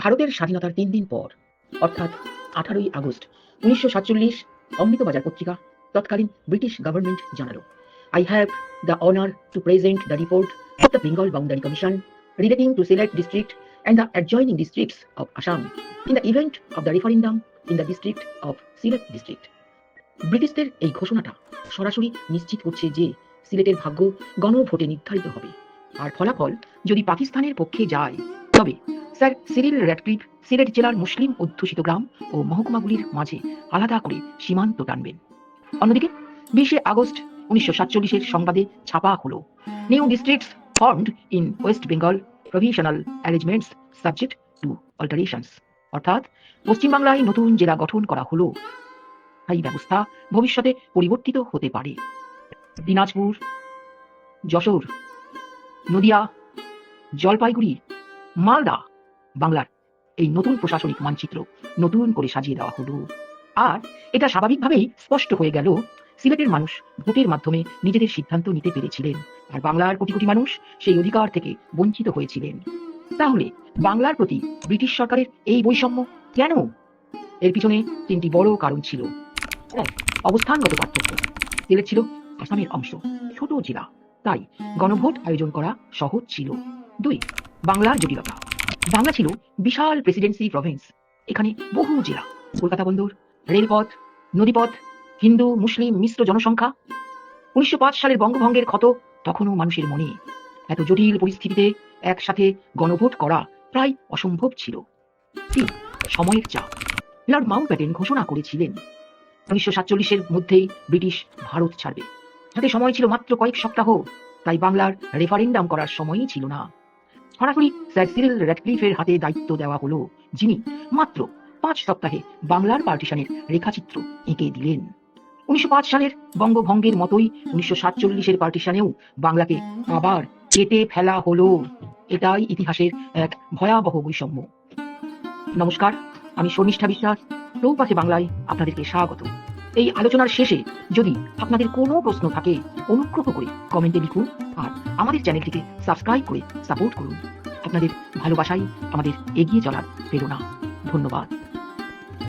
ভারতের স্বাধীনতার তিন দিন পর, অর্থাৎ আঠারোই আগস্ট, উনিশশো সাতচল্লিশ অমৃতবাজার পত্রিকা, তৎকালীন ব্রিটিশ গভর্নমেন্ট জানালো I have the honour to present the report of the Bengal boundary commission relating to Sylhet district and the adjoining districts of Assam in the event of the referendum in the district of Sylhet district. ব্রিটিশদের এই ঘোষণাটা সরাসরি নিশ্চিত করছে যে সিলেটের ভাগ্য গণভোটে নির্ধারিত হবে আর ফলাফল যদি পাকিস্তানের পক্ষে যায়, তবে স্যার সিরিল র্যাডক্লিফ সিলেট জেলার মুসলিম অধ্যুষিত গ্রাম ও মহকুমাগুলির মাঝে আলাদা করে সীমান্ত টানবেন। অন্যদিকে, বিশে আগস্ট উনিশশো সাতচল্লিশের সংবাদে ছাপা হলো, new districts formed in West Bengal provisional arrangements subject to alterations. অর্থাৎ, পশ্চিমবাংলায় নতুন জেলা গঠন করা হলো। এই ব্যবস্থা ভবিষ্যতে পরিবর্তিত হতে পারে। দিনাজপুর, যশোর, নদিয়া, জলপাইগুড়ি, মালদা বাংলার এই নতুন প্রশাসনিক মানচিত্র নতুন করে সাজিয়ে দেওয়া হলো। আর এটা স্বাভাবিকভাবেই স্পষ্ট হয়ে গেল, সিলেটের মানুষ ভোটের মাধ্যমে নিজেদের সিদ্ধান্ত নিতে পেরেছিলেন। আর বাংলার কোটি কোটি মানুষ সেই অধিকার থেকে বঞ্চিত হয়েছিলেন। তাহলে বাংলার প্রতি ব্রিটিশ সরকারের এই বৈষম্য কেন? এর পিছনে তিনটি বড় কারণ ছিল। এক, অবস্থানগত পার্থক্য। সিলেট ছিল আসামের অংশ, ছোট জেলা, তাই গণভোট আয়োজন করা সহজ ছিল। দুই, বাংলার জটিলতা। বাংলা ছিল বিশাল প্রেসিডেন্সি প্রভিন্স এখানে বহু জেলা, কলকাতা বন্দর, রেলপথ, নদীপথ, হিন্দু, মুসলিম, মিশ্র জনসংখ্যা। উনিশশো পাঁচ সালের বঙ্গভঙ্গের ক্ষত তখনও মানুষের মনে। এত জটিল পরিস্থিতিতে একসাথে গণভোট করা প্রায় অসম্ভব ছিল। সময়ের চাপ। লর্ড মাউন্ট ব্যাটেন ঘোষণা করেছিলেন, উনিশশো সাতচল্লিশের মধ্যেই ব্রিটিশ ভারত ছাড়বে। হাতে সময় ছিল মাত্র কয়েক সপ্তাহ, তাই বাংলার রেফারেন্ডাম করার সময়ই ছিল না। সরাসরি স্যার সিরিল র্যাডক্লিফের হাতে দায়িত্ব দেওয়া হলো, যিনি মাত্র পাঁচ সপ্তাহে বাংলার পার্টিশনের রেখাচিত্র এঁকে দিলেন। উনিশশো পাঁচ সালের বঙ্গভঙ্গের মতোই উনিশশো সাতচল্লিশের পার্টিশনেও বাংলাকে আবার কেটে ফেলা হলো। এটাই ইতিহাসের এক ভয়াবহ বৈষম্য। নমস্কার, আমি শর্মিষ্ঠা বিশ্বাস, চৌপাশে বাংলায় আপনাদেরকে স্বাগত। এই আলোচনার শেষে যদি আপনাদের কোনো প্রশ্ন থাকে, অনুগ্রহ করে কমেন্টে লিখুন আর আমাদের চ্যানেলটিকে সাবস্ক্রাইব করে সাপোর্ট করুন। আপনাদের ভালোবাসাই আমাদের এগিয়ে চলার প্রেরণা। ধন্যবাদ।